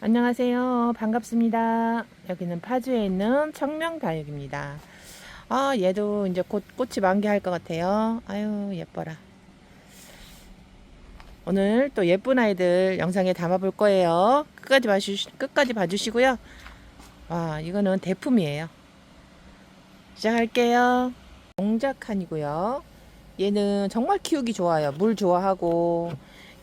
안녕하세요. 반갑습니다. 여기는 파주에 있는 청명다육입니다. 아, 얘도 이제 곧 꽃이 만개할 것 같아요. 아유, 예뻐라. 오늘 또 예쁜 아이들 영상에 담아볼 거예요. 끝까지 봐주시, 끝까지 봐주시고요. 와, 이거는 대품이에요. 시작할게요. 동작칸이고요. 얘는 정말 키우기 좋아요. 물 좋아하고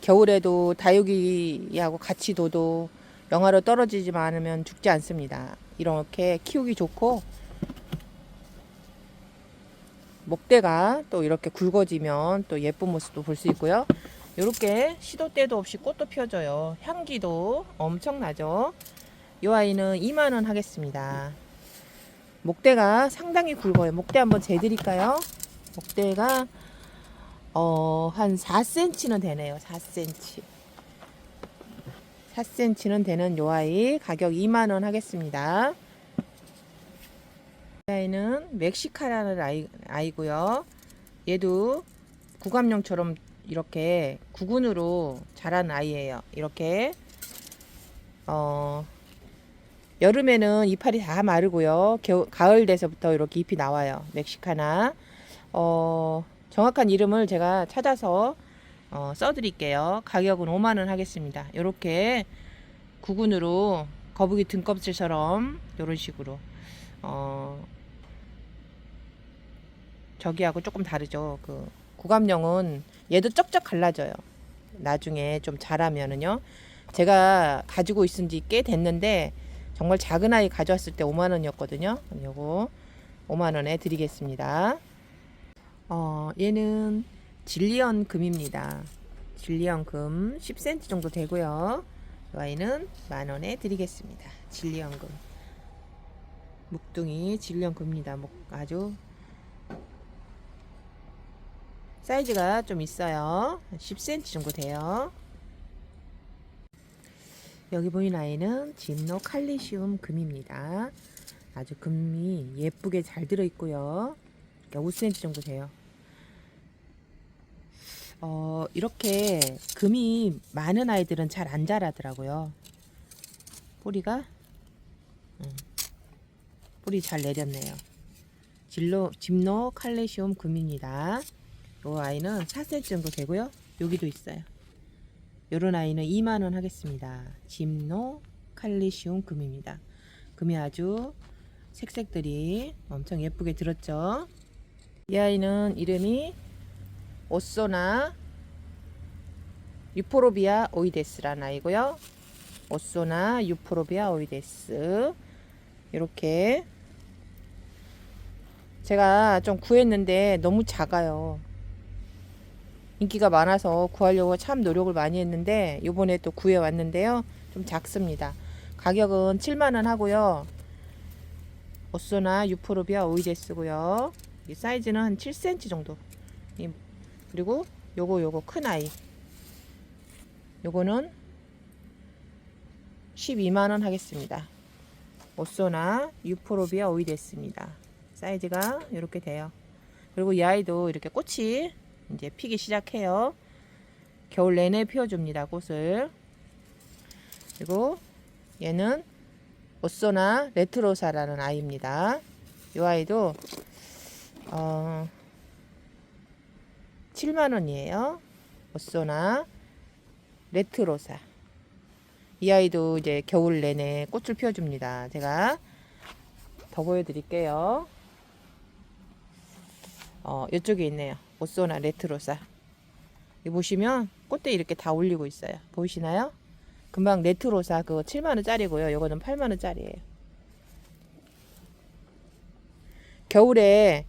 겨울에도 다육이하고 같이 둬도 영하로 떨어지지만 않으면 죽지 않습니다. 이렇게 키우기 좋고 목대가 또 이렇게 굵어지면 또 예쁜 모습도 볼 수 있고요. 이렇게 시도 때도 없이 꽃도 피워줘요. 향기도 엄청나죠. 이 아이는 2만 원 하겠습니다. 목대가 상당히 굵어요. 목대 한번 재드릴까요? 목대가 어, 한 4cm는 되네요. 4cm. 4cm는 되는 요 아이 가격 2만 원 하겠습니다. 이 아이는 멕시카라는 아이, 아이고요. 얘도 구감용처럼 이렇게 구근으로 자란 아이예요. 이렇게 어 여름에는 이파리 다 마르고요. 겨울, 가을 돼서부터 이렇게 잎이 나와요. 멕시카나 어 정확한 이름을 제가 찾아서 어, 써드릴게요. 가격은 5만 원 하겠습니다. 이렇게 구근으로 거북이 등껍질처럼 이런 식으로 어, 저기하고 조금 다르죠. 그 구감용은 얘도 쩍쩍 갈라져요. 나중에 좀 자라면은요. 제가 가지고 있은 지 꽤 됐는데 정말 작은 아이 가져왔을 때 5만 원이었거든요. 요거 5만 원에 드리겠습니다. 어, 얘는 진리언 금입니다. 진리언 금 10cm 정도 되고요. 이 아이는 만 원에 드리겠습니다. 진리언 금. 묵둥이 진리언 금입니다. 목 아주 사이즈가 좀 있어요. 10cm 정도 돼요. 여기 보이는 아이는 진노 칼리시움 금입니다. 아주 금이 예쁘게 잘 들어있고요. 5cm 정도 돼요. 어, 이렇게 금이 많은 아이들은 잘 안 자라더라고요. 뿌리가 음, 뿌리 잘 내렸네요. 진로 집노 칼레시움 금입니다. 이 아이는 4cm 정도 되고요. 여기도 있어요. 요런 아이는 2만 원 하겠습니다. 집노 칼리시움 금입니다. 금이 아주 색색들이 엄청 예쁘게 들었죠. 이 아이는 이름이 오소나 유포로비아 오이데스라는 아이고요. 오소나 유포로비아 오이데스 이렇게 제가 좀 구했는데 너무 작아요. 인기가 많아서 구하려고 참 노력을 많이 했는데 요번에 또 구해 왔는데요. 좀 작습니다. 가격은 7만원 하고요. 오소나 유포로비아 오이데스고요. 이 사이즈는 한 7cm 정도. 이- 그리고 요거 요거 큰 아이. 요거는 12만 원 하겠습니다. 오소나 유포로비아 오이데스입니다. 사이즈가 이렇게 돼요. 그리고 이 아이도 이렇게 꽃이 이제 피기 시작해요. 겨울 내내 피워줍니다. 꽃을. 그리고 얘는 오소나 레트로사라는 아이입니다. 이 아이도 어, 7만 원이에요. 오소나 레트로사. 이 아이도 이제 겨울 내내 꽃을 피워줍니다. 제가 더 보여드릴게요. 어, 이쪽에 있네요. 오소나 레트로사. 이 보시면 꽃대 이렇게 다 올리고 있어요. 보이시나요? 금방 레트로사 그거 7만 원짜리고요. 요거는 8만 원짜리예요. 겨울에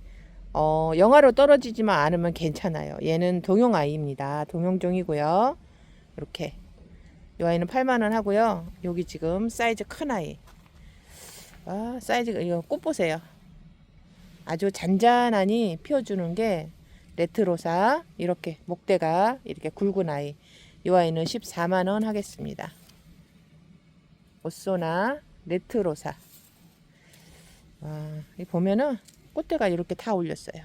어, 영하로 떨어지지만 않으면 괜찮아요. 얘는 동용 아이입니다. 동용종이고요. 이렇게 이 아이는 8만 원 하고요. 여기 지금 사이즈 큰 아이. 아, 사이즈가 이거 꽃 보세요. 아주 잔잔하니 피워주는 게 레트로사 이렇게 목대가 이렇게 굵은 아이. 이 아이는 14만 원 하겠습니다. 오소나 레트로사. 아, 이 보면은 꽃대가 이렇게 다 올렸어요.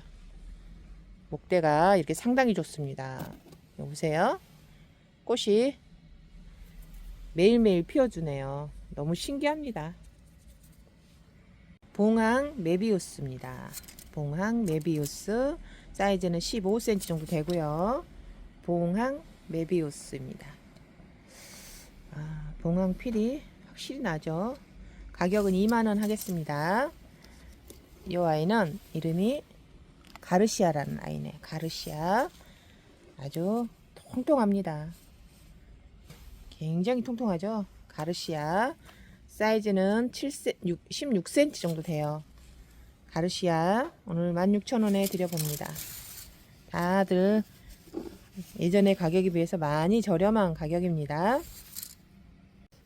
목대가 이렇게 상당히 좋습니다. 보세요. 꽃이 매일매일 피워주네요. 너무 신기합니다. 봉황 메비우스입니다. 봉황 메비우스 사이즈는 15cm 정도 되고요. 봉황 메비우스입니다. 아, 봉황 필이 확실히 나죠. 가격은 2만원 하겠습니다. 이 아이는 이름이 가르시아라는 아이네. 가르시아. 아주 통통합니다. 굉장히 통통하죠. 가르시아. 사이즈는 7세, 6, 16cm 정도 돼요. 가르시아. 오늘 16,000원에 드려봅니다. 다들 예전의 가격에 비해서 많이 저렴한 가격입니다.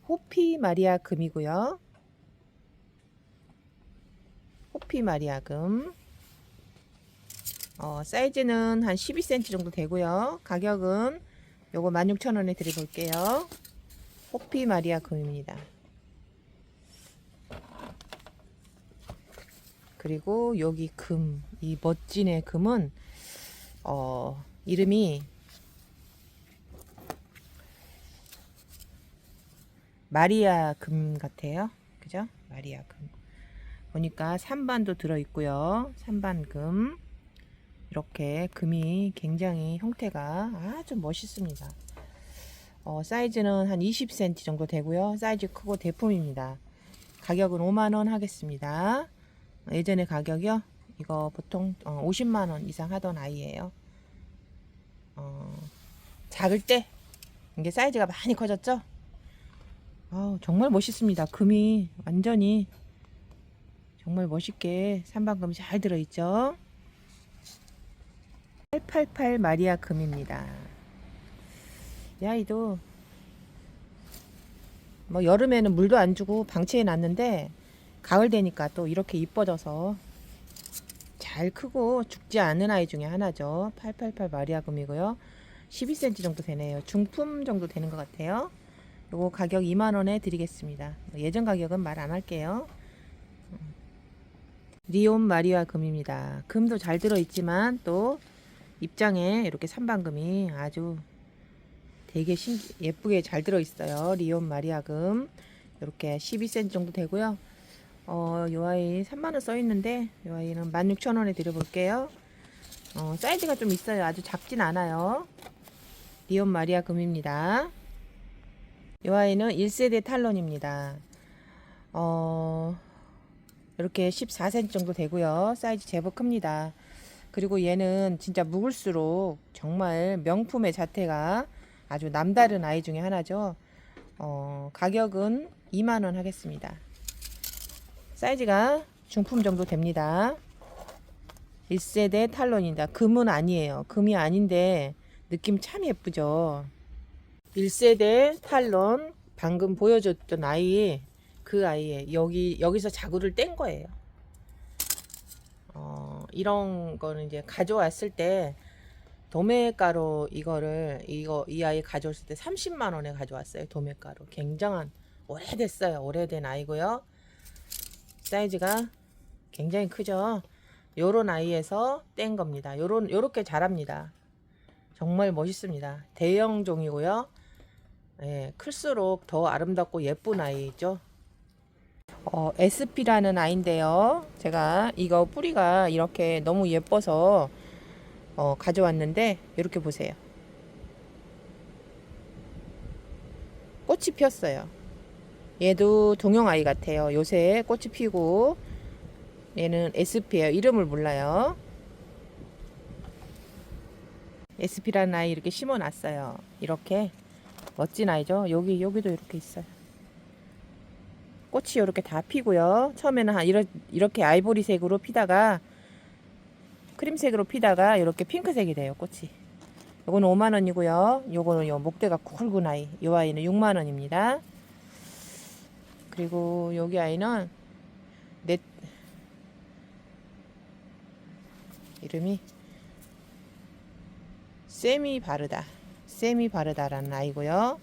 호피 마리아 금이고요. 호피 마리아 금. 어, 사이즈는 한 12cm 정도 되고요. 가격은 요거 16,000원에 드려볼게요. 호피 마리아 금입니다. 그리고 여기 금, 이 멋진의 금은 어, 이름이 마리아 금 같아요. 그죠? 마리아 금. 보니까 3반도 들어있고요. 3반 금. 이렇게 금이 굉장히 형태가 아주 멋있습니다. 어, 사이즈는 한 20cm 정도 되고요. 사이즈 크고 대품입니다. 가격은 5만원 하겠습니다. 예전에 가격이요? 이거 보통 어, 50만원 이상 하던 아이예요. 어, 작을 때 이게 사이즈가 많이 커졌죠? 아 정말 멋있습니다. 금이 완전히 정말 멋있게 삼방금 잘 들어있죠? 888 마리아 금입니다. 이 아이도 뭐 여름에는 물도 안 주고 방치해 놨는데 가을 되니까 또 이렇게 이뻐져서 잘 크고 죽지 않는 아이 중에 하나죠. 888 마리아 금이고요. 12cm 정도 되네요. 중품 정도 되는 것 같아요. 요거 가격 2만원에 드리겠습니다. 예전 가격은 말 안 할게요. 리온 마리아 금입니다. 금도 잘 들어있지만 또 입장에 이렇게 삼방금이 아주 되게 신기, 예쁘게 잘 들어있어요. 리온 마리아 금 이렇게 12cm 정도 되고요. 어, 요 아이 3만원 써있는데 요 아이는 16,000원에 드려볼게요. 어, 사이즈가 좀 있어요. 아주 작진 않아요. 리온 마리아 금입니다. 이 아이는 1세대 탈론입니다. 어, 이렇게 14cm 정도 되고요. 사이즈 제법 큽니다. 그리고 얘는 진짜 묵을수록 정말 명품의 자태가 아주 남다른 아이 중에 하나죠. 어, 가격은 2만원 하겠습니다. 사이즈가 중품 정도 됩니다. 1세대 탈론입니다. 금은 아니에요. 금이 아닌데 느낌 참 예쁘죠. 1세대 탈론 방금 보여줬던 아이 그 아이에 여기 여기서 자구를 뗀 거예요. 어, 이런 거는 이제 가져왔을 때 도매가로 이거를 이거 이 아이 가져왔을 때 30만 원에 가져왔어요. 도매가로 굉장한 오래됐어요. 오래된 아이고요. 사이즈가 굉장히 크죠. 요런 아이에서 뗀 겁니다. 요런 요렇게 자랍니다. 정말 멋있습니다. 대형 종이고요. 예, 클수록 더 아름답고 예쁜 아이죠. 어, SP라는 아이인데요. 제가 이거 뿌리가 이렇게 너무 예뻐서 어, 가져왔는데 이렇게 보세요. 꽃이 피었어요. 얘도 동영 아이 같아요. 요새 꽃이 피고 얘는 SP예요. 이름을 몰라요. SP라는 아이 이렇게 심어 놨어요. 이렇게 멋진 아이죠. 여기 여기도 이렇게 있어요. 꽃이 이렇게 다 피고요. 처음에는 한 이렇게, 이렇게 아이보리색으로 피다가 크림색으로 피다가 이렇게 핑크색이 돼요. 꽃이. 요거는 5만 원이고요. 요거는 요 목대가 굵은 아이. 요 아이는 6만 원입니다. 그리고 여기 아이는 넷 이름이 세미 바르다. 세미 바르다라는 아이고요.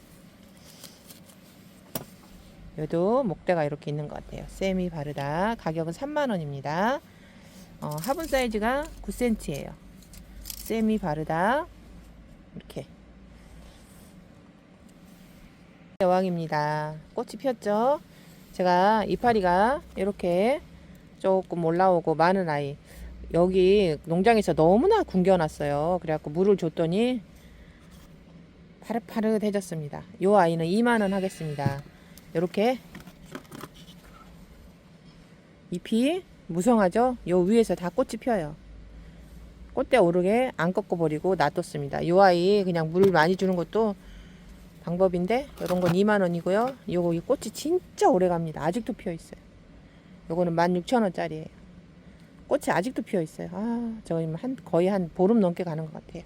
얘도 목대가 이렇게 있는 것 같아요. 세미 바르다. 가격은 3만원입니다. 어, 화분 사이즈가 9cm예요. 세미 바르다. 이렇게. 여왕입니다. 꽃이 피었죠? 제가 이파리가 이렇게 조금 올라오고 많은 아이. 여기 농장에서 너무나 굶겨놨어요. 그래갖고 물을 줬더니 파릇파릇해졌습니다. 이 아이는 2만원 하겠습니다. 이렇게 잎이 무성하죠? 요 위에서 다 꽃이 피어요. 꽃대 오르게 안 꺾어버리고 놔뒀습니다. 요 아이 그냥 물 많이 주는 것도 방법인데 이런 건 2만 원이고요. 요거 이 꽃이 진짜 오래 갑니다. 아직도 피어 있어요. 요거는 16,000원짜리예요. 꽃이 아직도 피어 있어요. 아, 저거 한 거의 한 보름 넘게 가는 것 같아요.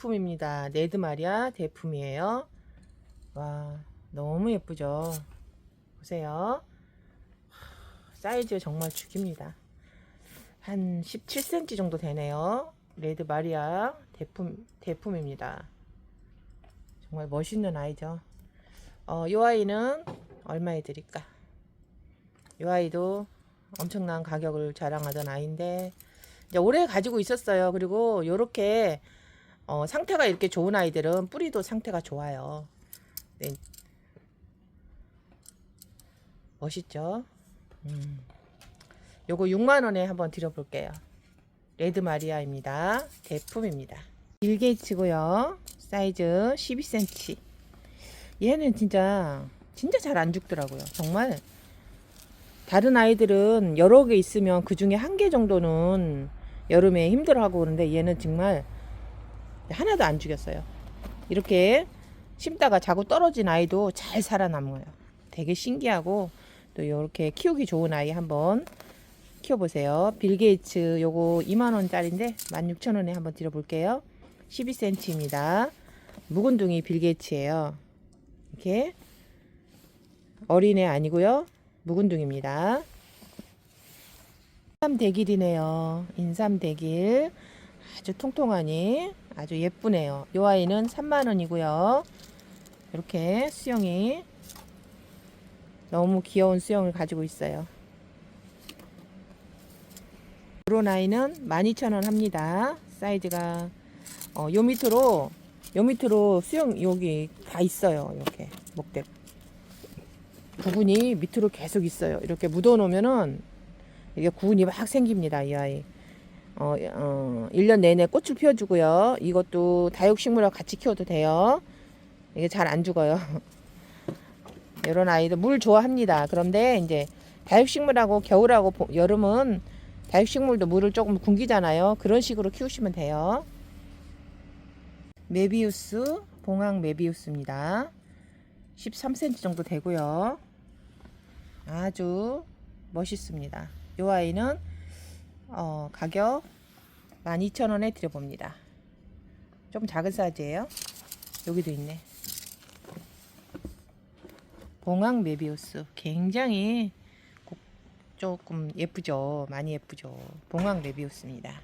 대품입니다. 네드 마리아 대품이에요. 와, 너무 예쁘죠? 보세요. 사이즈 정말 죽입니다. 한 17cm 정도 되네요. 레드 마리아 대품, 대품입니다. 정말 멋있는 아이죠. 어, 이 아이는 얼마에 드릴까? 이 아이도 엄청난 가격을 자랑하던 아이인데, 이제 오래 가지고 있었어요. 그리고 요렇게, 어, 상태가 이렇게 좋은 아이들은 뿌리도 상태가 좋아요. 네. 멋있죠? 음. 요거 6만원에 한번 드려볼게요. 레드 마리아입니다. 대품입니다. 빌게이츠고요. 사이즈 12cm. 얘는 진짜 진짜 잘 안 죽더라고요. 정말 다른 아이들은 여러 개 있으면 그 중에 한 개 정도는 여름에 힘들어하고 그러는데 얘는 정말 하나도 안 죽였어요. 이렇게 심다가 자고 떨어진 아이도 잘 살아남아요. 되게 신기하고 또 이렇게 키우기 좋은 아이 한번 키워보세요. 빌 게이츠 요거 2만원짜리인데 16,000원에 한번 드려볼게요. 12cm입니다. 묵은둥이 빌 게이츠예요. 이렇게 어린애 아니고요. 묵은둥입니다. 인삼대길이네요. 인삼대길 아주 통통하니 아주 예쁘네요. 요 아이는 3만원이고요. 이렇게 수영이 너무 귀여운 수영을 가지고 있어요. 요런 아이는 12,000원 합니다. 사이즈가 어, 요 밑으로 요 밑으로 수영 여기 다 있어요. 이렇게 목대 부분이 밑으로 계속 있어요. 이렇게 묻어 놓으면은 이게 구분이 막 생깁니다. 이 아이. 어, 어, 1년 내내 꽃을 피워주고요. 이것도 다육식물하고 같이 키워도 돼요. 이게 잘 안 죽어요. 이런 아이도 물 좋아합니다. 그런데 이제 다육식물하고 겨울하고 보- 여름은 다육식물도 물을 조금 굶기잖아요. 그런 식으로 키우시면 돼요. 메비우스, 봉황 메비우스입니다. 13cm 정도 되고요. 아주 멋있습니다. 이 아이는 어, 가격 12,000원에 드려봅니다. 좀 작은 사이즈예요. 여기도 있네. 봉황 메비우스 굉장히 고- 조금 예쁘죠. 많이 예쁘죠. 봉황 메비우스입니다.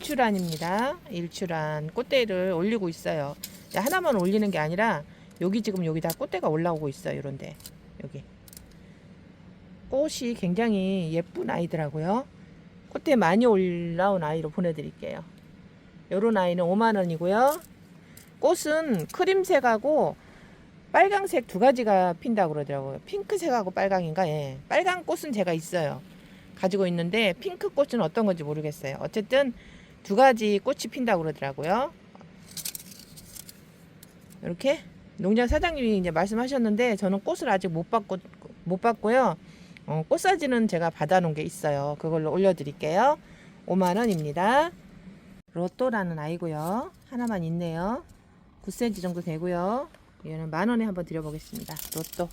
일출안입니다. 일출안 꽃대를 올리고 있어요. 하나만 올리는 게 아니라 여기 지금 여기다 꽃대가 올라오고 있어요. 이런데 여기 꽃이 굉장히 예쁜 아이더라고요. 꽃대 많이 올라온 아이로 보내드릴게요. 요런 아이는 5만 원이고요. 꽃은 크림색하고 빨강색 두 가지가 핀다고 그러더라고요. 핑크색하고 빨강인가? 예. 빨강 꽃은 제가 있어요. 가지고 있는데 핑크 꽃은 어떤 건지 모르겠어요. 어쨌든 두 가지 꽃이 핀다고 그러더라고요. 이렇게 농장 사장님이 이제 말씀하셨는데 저는 꽃을 아직 못 받고 못 받고요. 어, 꽃 사진은 제가 받아놓은 게 있어요. 그걸로 올려드릴게요. 5만 원입니다. 로또라는 아이고요. 하나만 있네요. 9cm 정도 되고요. 얘는 만 원에 한번 드려보겠습니다. 로또.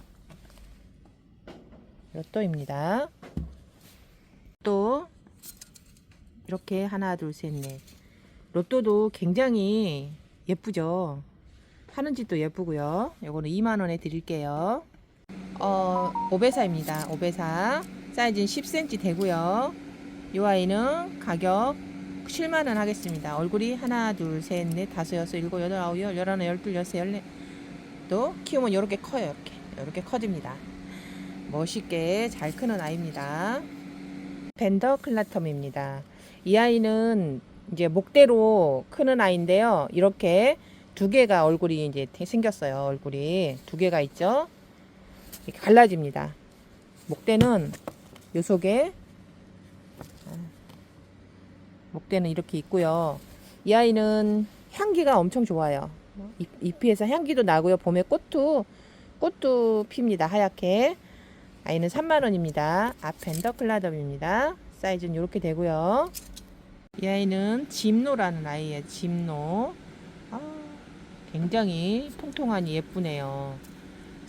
로또입니다. 또 이렇게 하나 둘 셋 넷. 로또도 굉장히 예쁘죠. 파는 집도 예쁘고요. 요거는 2만 원에 드릴게요. 어, 오베사입니다. 오베사. 사이즈는 10cm 되고요. 이 아이는 가격 7만 원 하겠습니다. 얼굴이 하나, 둘, 셋, 넷, 다섯, 여섯, 일곱, 여덟, 아홉, 열, 열하나, 열둘, 열세, 열네. 또 키우면 이렇게 커요. 이렇게 이렇게 커집니다. 멋있게 잘 크는 아이입니다. 벤더 클라텀입니다. 이 아이는 이제 목대로 크는 아이인데요. 이렇게 두 개가 얼굴이 이제 되- 생겼어요. 얼굴이 두 개가 있죠. 이렇게 갈라집니다. 목대는 요 속에 아, 목대는 이렇게 있고요. 이 아이는 향기가 엄청 좋아요. 잎, 잎에서 향기도 나고요. 봄에 꽃도 꽃도 핍니다. 하얗게. 아이는 3만 원입니다. 아펜더 클라덤입니다. 사이즈는 이렇게 되고요. 이 아이는 짐노라는 아이예요. 짐노. 아, 굉장히 통통하니 예쁘네요.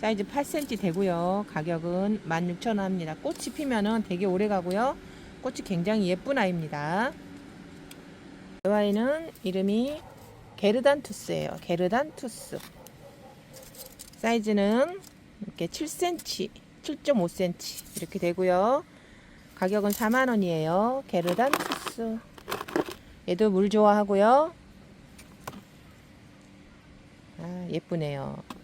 사이즈 8cm 되고요. 가격은 16,000원 합니다. 꽃이 피면은 되게 오래 가고요. 꽃이 굉장히 예쁜 아이입니다. 이 아이는 이름이 게르단투스예요. 게르단투스. 사이즈는 이렇게 7cm, 7.5cm 이렇게 되고요. 가격은 4만 원이에요. 게르단투스. 얘도 물 좋아하고요. 아, 예쁘네요.